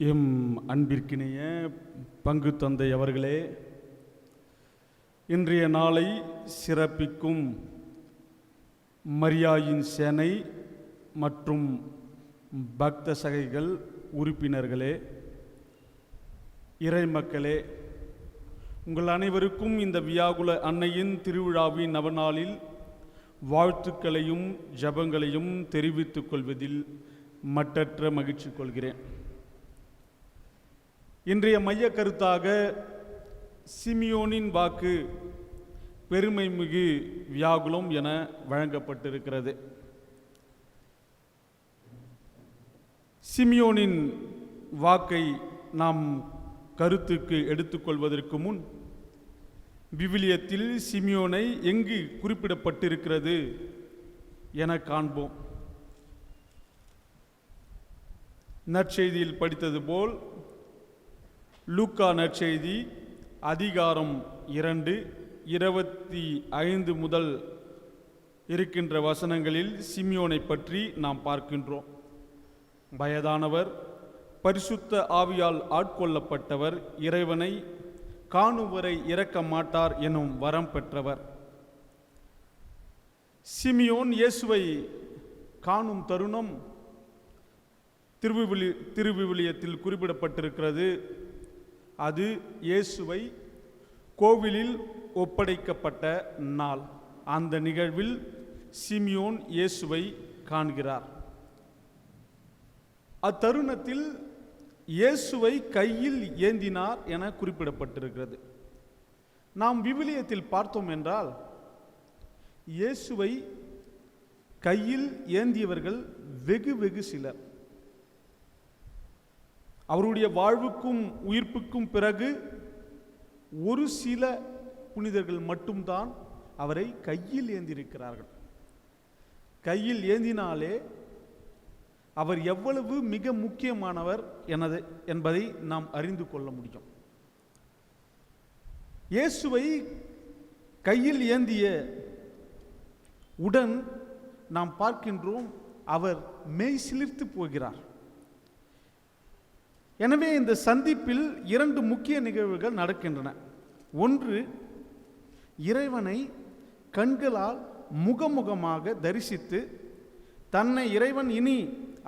M அன்பிற்கினிய பங்கு தந்தை அவர்களே இன்றைய நாளை சிறப்பிக்கும் மரியாயின் சேனை மற்றும் பக்த சகைகள் உறுப்பினர்களே இறைமக்களே உங்கள் அனைவருக்கும் இந்த வியாகுல அன்னையின் திருவிழாவின் நவநாளில் வாழ்த்துக்களையும் ஜபங்களையும் தெரிவித்துக் கொள்வதில் மட்டற்ற மகிழ்ச்சி கொள்கிறேன். இன்றைய மைய கருத்தாக சிமியோனின் வாக்கு பெருமை மிகு வியாகுலம் என வழங்கப்பட்டிருக்கிறது. சிமியோனின் வாக்கை நாம் கருத்துக்கு எடுத்துக்கொள்வதற்கு முன் விவிலியத்தில் சிமியோனை எங்கு குறிப்பிடப்பட்டிருக்கிறது என காண்போம். நற்செய்தியில் படித்தது போல் லூக்கா நற்செய்தி அதிகாரம் இரண்டு இருபத்தி ஐந்து முதல் இருக்கின்ற வசனங்களில் சிமியோனை பற்றி நாம் பார்க்கின்றோம். வயதானவர் பரிசுத்த ஆவியால் ஆட்கொள்ளப்பட்டவர் இறைவனை காணுவரை இறக்க மாட்டார் எனும் வரம் பெற்றவர். சிமியோன் இயேசுவை காணும் தருணம் திருவிவிலி திருவிவிலியத்தில் குறிப்பிடப்பட்டிருக்கிறது. அது இயேசுவை கோவிலில் ஒப்படைக்கப்பட்ட நாள். அந்த நிகழ்வில் சிமியோன் இயேசுவை காண்கிறார். அத்தருணத்தில் இயேசுவை கையில் ஏந்தினார் என குறிப்பிடப்பட்டிருக்கிறது. நாம் விவிலியத்தில் பார்த்தோம் என்றால் இயேசுவை கையில் ஏந்தியவர்கள் வெகு வெகு சிலர். அவருடைய வாழ்வுக்கும் உயிர்ப்புக்கும் பிறகு ஒரு சில புனிதர்கள் மட்டும்தான் அவரை கையில் ஏந்தியிருக்கிறார்கள் கையில் ஏந்தினாலே அவர் எவ்வளவு மிக முக்கியமானவர் எனது என்பதை நாம் அறிந்து கொள்ள முடியும். இயேசுவை கையில் ஏந்திய உடன் நாம் பார்க்கின்றோம் அவர் மெய் சிலிர்த்து போகிறார். எனவே இந்த சந்திப்பில் இரண்டு முக்கிய நிகழ்வுகள் நடக்கின்றன. ஒன்று இறைவனை கண்களால் முகமுகமாக தரிசித்து தன்னை இறைவன் இனி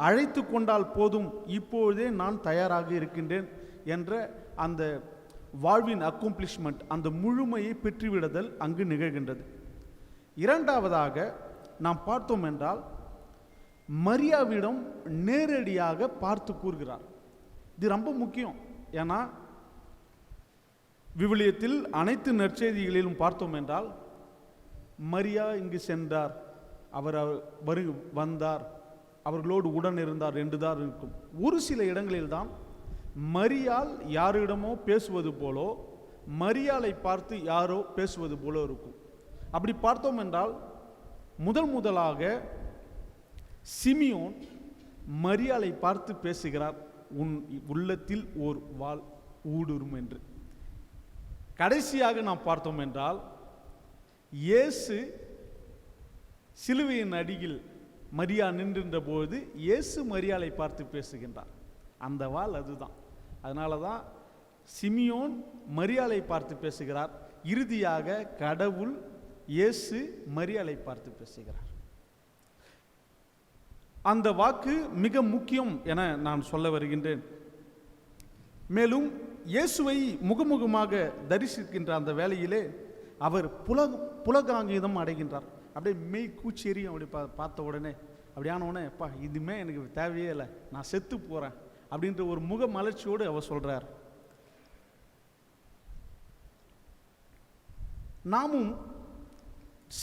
அழைத்து கொண்டால் போதும் இப்பொழுதே நான் தயாராக இருக்கின்றேன் என்ற அந்த வாழ்வின் அக்கம்ப்ளிஷ்மெண்ட் அந்த முழுமையை பெற்றுவிடுதல் அங்கு நிகழ்கின்றது. இரண்டாவதாக நாம் பார்த்தோம் என்றால் மரியாவிடம் நேரடியாக பார்த்து கூறுகிறார். இது ரொம்ப முக்கியம். ஏன்னா விவிலியத்தில் அனைத்து நற்செய்திகளிலும் பார்த்தோம் என்றால் மரியா இங்கு சென்றார். அவர் வரு வந்தார். அவர்களோடு உடன் இருந்தார் என்று தான் இருக்கும். ஒரு சில இடங்களில் தான் மரியால் யாரிடமோ பேசுவது போலோ மரியாலை பார்த்து யாரோ பேசுவது போலோ இருக்கும். அப்படி பார்த்தோம் என்றால் முதல் முதலாக சிமியோன் மரியாலை பார்த்து பேசுகிறார். உன் உள்ளத்தில் ஓர் வாள் ஊடுரும் என்று. கடைசியாக நாம் பார்த்தோம் என்றால் இயேசு சிலுவையின் அடியில் மரியா நின்றின்ற போது இயேசு மரியாதை பார்த்து பேசுகின்றார். அந்த வாள் அதுதான். அதனால தான் சிமியோன் மரியாதை பார்த்து பேசுகிறார். இறுதியாக கடவுள் இயேசு மரியாதை பார்த்து பேசுகிறார். அந்த வாக்கு மிக முக்கியம் என நான் சொல்ல வருகின்றேன். மேலும் இயேசுவை முகமுகமாக தரிசிக்கின்ற அந்த வேளையிலே அவர் புல புலகாங்கிதம் அடைகின்றார். அப்படியே மெய் கூச்சேரியும் அப்படி பா பார்த்த உடனே அப்படியான எப்பா இதுமே எனக்கு தேவையே இல்லை. நான் செத்து போகிறேன் அப்படின்ற ஒரு முக மலர்ச்சியோடு அவர் சொல்கிறார் நாமும்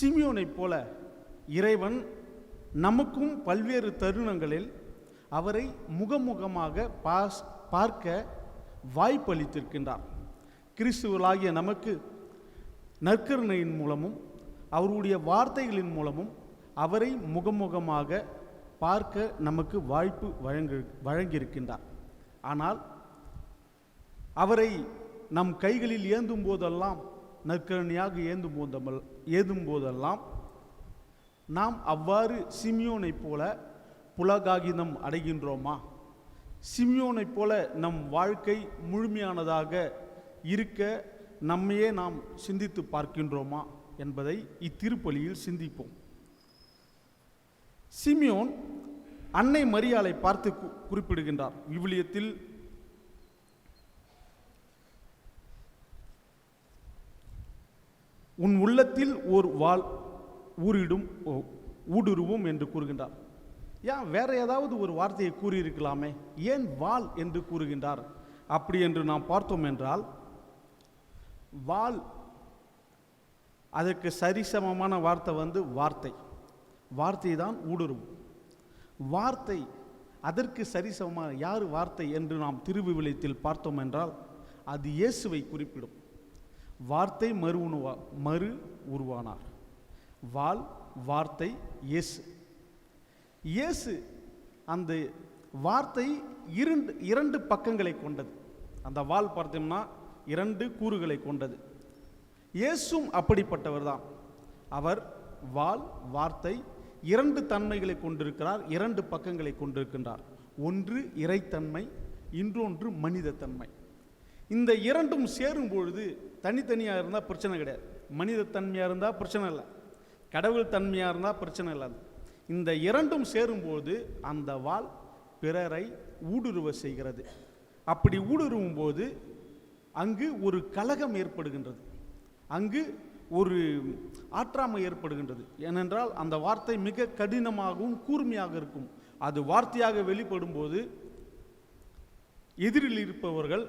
சிமியோனைப் போல இறைவன் நமக்கும் பல்வேறு தருணங்களில் அவரை முகமுகமாக பாஸ் பார்க்க வாய்ப்பளித்திருக்கின்றார். கிறிஸ்துவலாகிய நமக்கு நற்கருணையின் மூலமும் அவருடைய வார்த்தைகளின் மூலமும் அவரை முகமுகமாக பார்க்க நமக்கு வாய்ப்பு வழங்க வழங்கியிருக்கின்றார். ஆனால் அவரை நம் கைகளில் ஏந்தும் போதெல்லாம் நற்கருணையாக ஏந்தும் போதமல் ஏதும் போதெல்லாம் நாம் அவ்வாறு சிமியோனை போல புலகாகிதம் அடைகின்றோமா? சிமியோனை போல நம் வாழ்க்கை முழுமையானதாக இருக்க நம்மையே நாம் சிந்தித்து பார்க்கின்றோமா என்பதை இத்திருப்பலியில் சிந்திப்போம். சிமியோன் அன்னை மரியாளை பார்த்து குறிப்பிடுகின்றார். விவிலியத்தில் உன் உள்ளத்தில் ஓர் வாள் ஊரிடும் ஓ- ஊடுருவும் என்று கூறுகின்றார். ஏன் வேற ஏதாவது ஒரு வார்த்தையை கூறியிருக்கலாமே? ஏன் வாள் என்று கூறுகின்றார்? அப்படி என்று நாம் பார்த்தோம் என்றால் வாள் அதற்கு சரிசமமான வார்த்தை வந்து வார்த்தை. வார்த்தை தான் ஊடுருவும். வார்த்தை அதற்கு சரிசமமான யார் வார்த்தை என்று நாம் திருவிவிலியத்தில் பார்த்தோம் என்றால் அது இயேசுவை குறிப்பிடும். வார்த்தை மறு உணவா மறு உருவானார். வாள் வார்த்தை இயேசு. இயேசு அந்த வார்த்தை இரண்டு இரண்டு பக்கங்களை கொண்டது. அந்த வாள் பார்த்தோம்னா இரண்டு கூறுகளை கொண்டது. இயேசும் அப்படிப்பட்டவர் தான். அவர் வாள் வார்த்தை இரண்டு தன்மைகளை கொண்டிருக்கிறார் இரண்டு பக்கங்களை கொண்டிருக்கின்றார். ஒன்று இறைத்தன்மை இன்றொன்று மனிதத்தன்மை. இந்த இரண்டும் சேரும் பொழுது தனித்தனியாக இருந்தால் பிரச்சனை கிடையாது. மனிதத்தன்மையாக இருந்தால் பிரச்சனை இல்லை. கடவுள் தன்மையாக இருந்தால் பிரச்சனை இல்லாது. இந்த இரண்டும் சேரும்போது அந்த வாள் பிறரை ஊடுருவ செய்கிறது. அப்படி ஊடுருவும் போது அங்கு ஒரு கலகம் ஏற்படுகின்றது. அங்கு ஒரு ஆற்றாமை ஏற்படுகின்றது. ஏனென்றால் அந்த வார்த்தை மிக கடினமாகவும் கூர்மையாக இருக்கும். அது வார்த்தையாக வெளிப்படும் போது எதிரில் இருப்பவர்கள்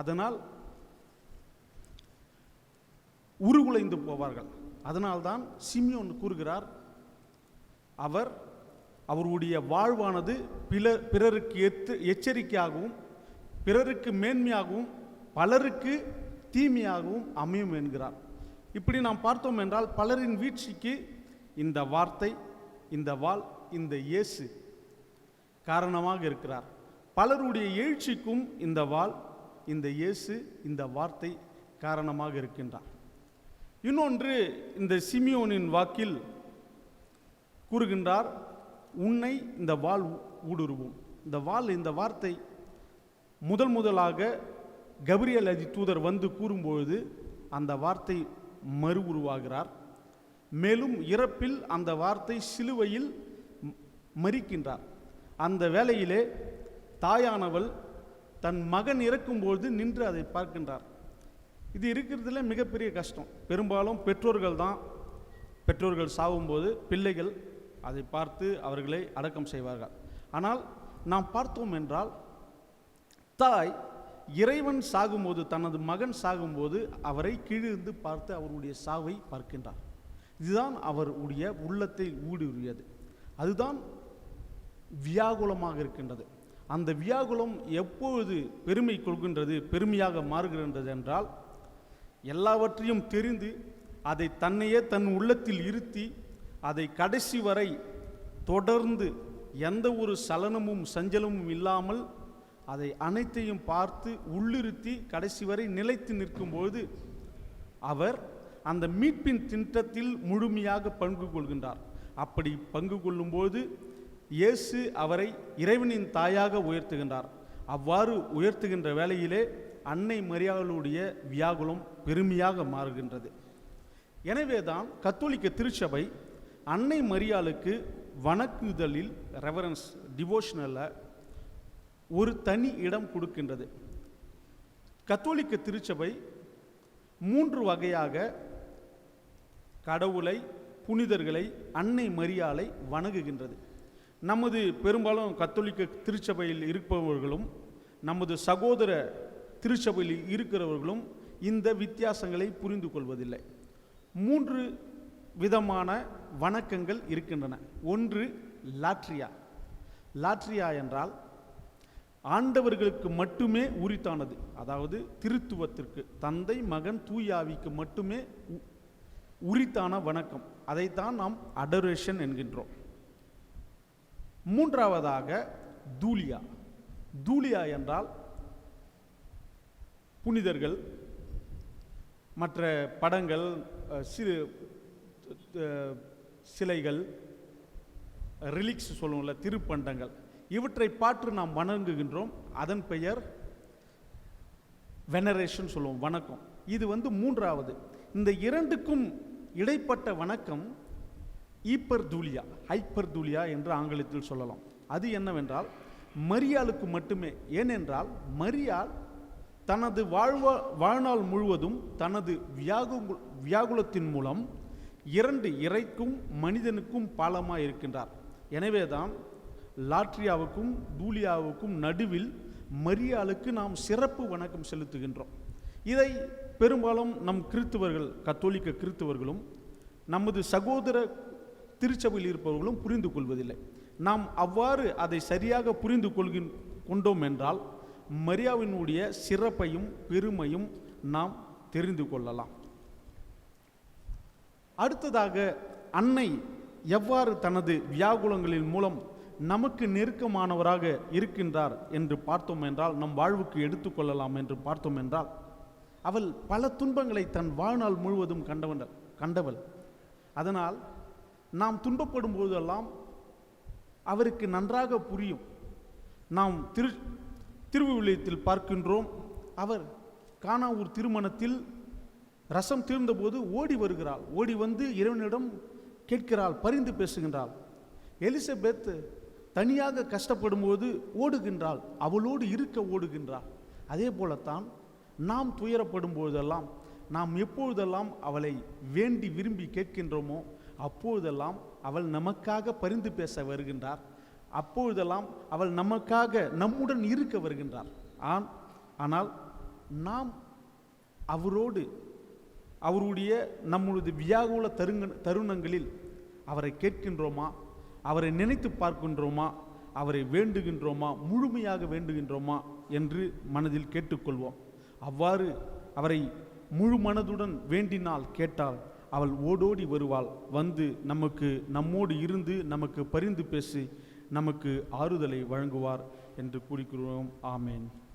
அதனால் உருகுலைந்து போவார்கள். அதனால்தான் சிமியோன் கூறுகிறார் அவர் அவருடைய வாழ்வானது பிற பிறருக்கு எத்து எச்சரிக்கையாகவும் பிறருக்கு மேன்மையாகவும் பலருக்கு தீமையாகவும் அமையும் என்கிறார். இப்படி நாம் பார்த்தோம் என்றால் பலரின் வீழ்ச்சிக்கு இந்த வார்த்தை இந்த வாள் இந்த இயேசு காரணமாக இருக்கிறார். பலருடைய எழுச்சிக்கும் இந்த வாள் இந்த இயேசு இந்த வார்த்தை காரணமாக இருக்கின்றார். இன்னொன்று இந்த சிமியோனின் வாக்கில் கூறுகின்றார் உன்னை இந்த வாள் ஊடுருவோம். ஊடுருவும் இந்த வாள் இந்த வார்த்தை முதல் முதலாக கபிரியல் அதி தூதர் வந்து கூறும்பொழுது அந்த வார்த்தை மறு உருவாகிறார். மேலும் இறப்பில் அந்த வார்த்தை சிலுவையில் மறிக்கின்றார். அந்த வேளையிலே தாயானவள் தன் மகன் இறக்கும்பொழுது நின்று அதை பார்க்கின்றார். இது இருக்கிறதுல மிகப்பெரிய கஷ்டம். பெரும்பாலும் பெற்றோர்கள் தான் பெற்றோர்கள் சாகும்போது பிள்ளைகள் அதை பார்த்து அவர்களை அடக்கம் செய்வார்கள். ஆனால் நாம் பார்த்தோம் என்றால் தாய் இறைவன் சாகும்போது தனது மகன் சாகும்போது அவரை கீழிருந்து பார்த்து அவருடைய சாவை பார்க்கின்றார். இதுதான் அவருடைய உள்ளத்தை ஊடுருவியது. அதுதான் வியாகுலமாக இருக்கின்றது. அந்த வியாகுலம் எப்பொழுது பெருமை கொள்கின்றது பெருமையாக மாறுகின்றது என்றால் எல்லாவற்றையும் தெரிந்து அதை தன்னையே தன் உள்ளத்தில் இருத்தி அதை கடைசி வரை தொடர்ந்து எந்த ஒரு சலனமும் சஞ்சலமும் இல்லாமல் அதை அனைத்தையும் பார்த்து உள்ளிருத்தி கடைசி வரை நிலைத்து நிற்கும்போது அவர் அந்த மீட்பின் திட்டத்தில் முழுமையாக பங்கு கொள்கின்றார். அப்படி பங்கு கொள்ளும்போது இயேசு அவரை இறைவனின் தாயாக உயர்த்துகின்றார். அவ்வாறு உயர்த்துகின்ற வேளையிலே அன்னை மரியாளுடைய வியாகுலம் பெருமையாக மாறுகின்றது. எனவே தான் கத்தோலிக்க திருச்சபை அன்னை மரியாளுக்கு வணக்குதலில் ரெவரன்ஸ் டிவோஷனலில் ஒரு தனி இடம் கொடுக்கின்றது. கத்தோலிக்க திருச்சபை மூன்று வகையாக கடவுளை புனிதர்களை அன்னை மரியாளை வணங்குகின்றது. நமது பெரும்பாலும் கத்தோலிக்க திருச்சபையில் இருப்பவர்களும் நமது சகோதர திருச்சபையில் இருக்கிறவர்களும் இந்த வித்தியாசங்களை புரிந்து கொள்வதில்லை. மூன்று விதமான வணக்கங்கள் இருக்கின்றன. ஒன்று லாட்ரியா. லாட்ரியா என்றால் ஆண்டவர்களுக்கு மட்டுமே உரித்தானது. அதாவது திருத்துவத்திற்கு தந்தை மகன் தூயாவிக்கு மட்டுமே உ- உரித்தான வணக்கம். அதைத்தான் நாம் அடரேஷன் என்கின்றோம். மூன்றாவதாக தூலியா. தூலியா என்றால் புனிதர்கள் மற்ற படங்கள் சிறு சிலைகள் ரிலிக்ஸ் சொல்லுவோம்ல திருப்பண்டங்கள். இவற்றை பாற்று நாம் வணங்குகின்றோம். அதன் பெயர் வெனரேஷன் சொல்லுவோம் வணக்கம். இது வந்து மூன்றாவது. இந்த இரண்டுக்கும் இடைப்பட்ட வணக்கம் ஈப்பர் தூலியா ஹைப்பர் தூலியா என்று ஆங்கிலத்தில் சொல்லலாம். அது என்னவென்றால் மரியாளுக்கு மட்டுமே. ஏனென்றால் மரியாள் தனது வாழ்வா வாழ்நாள் முழுவதும் தனது வியாகு வியாகுலத்தின் மூலம் இரண்டு இறைக்கும் மனிதனுக்கும் பாலமாக இருக்கின்றார் எனவேதான் லாட்ரியாவுக்கும் தூலியாவுக்கும் நடுவில் மரியாளுக்கு நாம் சிறப்பு வணக்கம் செலுத்துகின்றோம். இதை பெரும்பாலும் நம் கிறித்துவர்கள் கத்தோலிக்க கிறித்துவர்களும் நமது சகோதர திருச்சபையில் இருப்பவர்களும் புரிந்து கொள்வதில்லை நாம் அவ்வாறு அதை சரியாக புரிந்து கொள்கின் கொண்டோம் என்றால் மரியாவினுடைய சிறப்பையும் பெருமையும் நாம் தெரிந்து கொள்ளலாம். அடுத்ததாக அன்னை எவ்வாறு தனது வியாகுலங்களின் மூலம் நமக்கு நெருக்கமானவராக இருக்கின்றார் என்று பார்த்தோம் என்றால் நம் வாழ்வுக்கு எடுத்துக்கொள்ளலாம் என்று பார்த்தோம் என்றால் அவள் பல துன்பங்களை தன் வாழ்நாள் முழுவதும் கண்டவன் கண்டவள். அதனால் நாம் துன்பப்படும் போதெல்லாம் அவருக்கு நன்றாக புரியும். நாம் திரு திருவிவிலியத்தில் பார்க்கின்றோம். அவர் கானாவூர் திருமணத்தில் ரசம் தீர்ந்தபோது ஓடி வருகிறாள். ஓடி வந்து இறைவனிடம் கேட்கிறாள் பரிந்து பேசுகின்றாள். எலிசபெத் தனியாக கஷ்டப்படும்போது ஓடுகின்றாள். அவளோடு இருக்க ஓடுகின்றாள். அதே போலத்தான் நாம் துயரப்படும் போதெல்லாம் நாம் எப்பொழுதெல்லாம் அவளை வேண்டி விரும்பி கேட்கின்றோமோ அப்பொழுதெல்லாம் அவள் நமக்காக பரிந்து பேச வருகின்றார். அப்பொழுதெல்லாம் அவள் நமக்காக நம்முடன் இருக்க வருகின்றார் ஆன் ஆனால் நாம் அவரோடு அவருடைய நம்முடைய வியாகுல தருங்க தருணங்களில் அவரை கேட்கின்றோமா? அவரை நினைத்து பார்க்கின்றோமா? அவரை வேண்டுகின்றோமா? முழுமையாக வேண்டுகின்றோமா? என்று மனதில் கேட்டுக்கொள்வோம். அவ்வாறு அவரை முழு மனதுடன் வேண்டினால் கேட்டால் அவள் ஓடோடி வருவாள். வந்து நமக்கு நம்மோடு இருந்து நமக்கு பரிந்து பேசி நமக்கு ஆறுதலை வழங்குவார் என்று கூறிக்கிறோம். ஆமேன்.